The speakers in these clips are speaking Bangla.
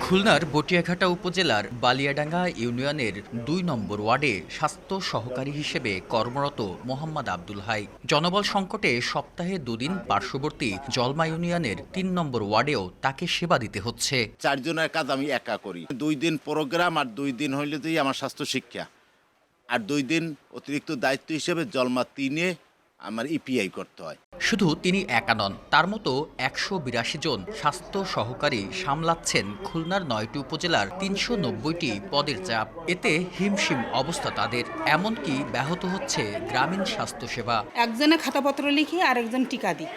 খুলনার বটিয়াঘাটা উপজেলার বালিয়াডাঙ্গা ইউনিয়নের দুই নম্বর ওয়ার্ডে স্বাস্থ্য সহকারী হিসেবে কর্মরত মোহাম্মদ আব্দুল হাই। জনবল সংকটে সপ্তাহে দুদিন পার্শ্ববর্তী জলমা ইউনিয়নের তিন নম্বর ওয়ার্ডেও তাকে সেবা দিতে হচ্ছে। চারজনের কাজ আমি একা করি। দুই দিন প্রোগ্রাম আর দুই দিন হইলে আমার স্বাস্থ্য শিক্ষা। আর দুই দিন অতিরিক্ত দায়িত্ব হিসেবে জলমা তিনে আমার ইপিআই করতে হয়। শুধু তিনি একা নন তার মতো একশো বিরাশি জন স্বাস্থ্য সহকারী সামলাচ্ছেন খুলনার নয়টি উপজেলার তিনশো নব্বইটি পদের চাপ। এতে হিমশিম অবস্থা তাদের এমনকি ব্যাহত হচ্ছে গ্রামীণ স্বাস্থ্যসেবা। একজনে খাতাপত্র লিখি আর একজন টিকা দিই।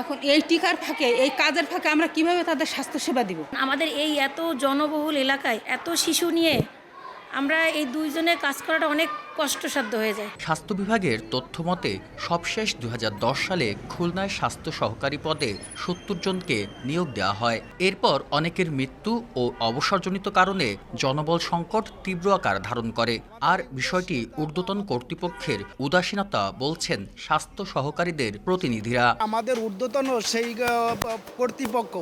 এখন এই টিকার ফাঁকে এই কাজের ফাঁকে আমরা কীভাবে তাদের স্বাস্থ্যসেবা দিব? আমাদের এই এত জনবহুল এলাকায় এত শিশু নিয়ে আমরা এই দুইজনে কাজ করাটা অনেক কষ্টসাধ্য হয়ে যায়। স্বাস্থ্য বিভাগের তথ্য মতে সবশেষ দু সালে খুলনায় স্বাস্থ্য সহকারী পদে সত্তর জনকে নিয়োগ দেওয়া হয়। এরপর অনেকের মৃত্যু ও অবসরজনিত কারণে জনবল সংকট তীব্র আকার ধারণ করে। আর বিষয়টি ঊর্ধ্বতন কর্তৃপক্ষের উদাসীনতা বলছেন স্বাস্থ্য সহকারীদের প্রতিনিধিরা। আমাদের ঊর্ধ্বতন সেই কর্তৃপক্ষ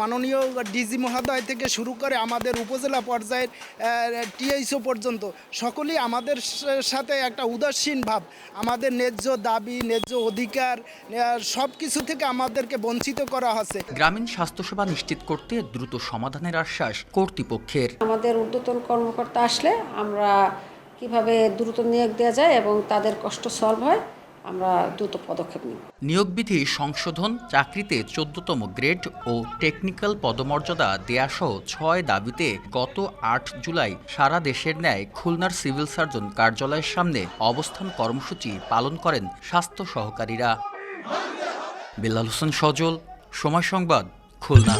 মাননীয় ডিজি মহোদয় থেকে শুরু করে আমাদের উপজেলা পর্যায়ের টিএইচও পর্যন্ত। সকলেই আমাদের সাথে একটা উদাসীন ভাব আমাদের ন্যায্য দাবি ন্যায্য অধিকার সব কিছু থেকে আমাদেরকে বঞ্চিত করা হচ্ছে। গ্রামীণ স্বাস্থ্যসেবা নিশ্চিত করতে দ্রুত সমাধানের আশ্বাস কর্তৃপক্ষের। আমাদের ঊর্ধ্বতন কর্মকর্তা আসলে আমরা কীভাবে দ্রুত নিয়োগ দেওয়া যায় এবং তাদের কষ্ট সলভ হয় আমরা দ্রুত পদক্ষেপ নিই নিয়োগবিধি সংশোধন, চাকরিতে চোদ্দতম গ্রেড ও টেকনিক্যাল পদমর্যাদা দেয়াসহ ছয় দাবিতে গত আট জুলাই সারা দেশের ন্যায় খুলনার সিভিল সার্জন কার্যালয়ের সামনে অবস্থান কর্মসূচি পালন করেন স্বাস্থ্য সহকারীরা। বেলাল হোসেন সজল, সময় সংবাদ, খুলনা।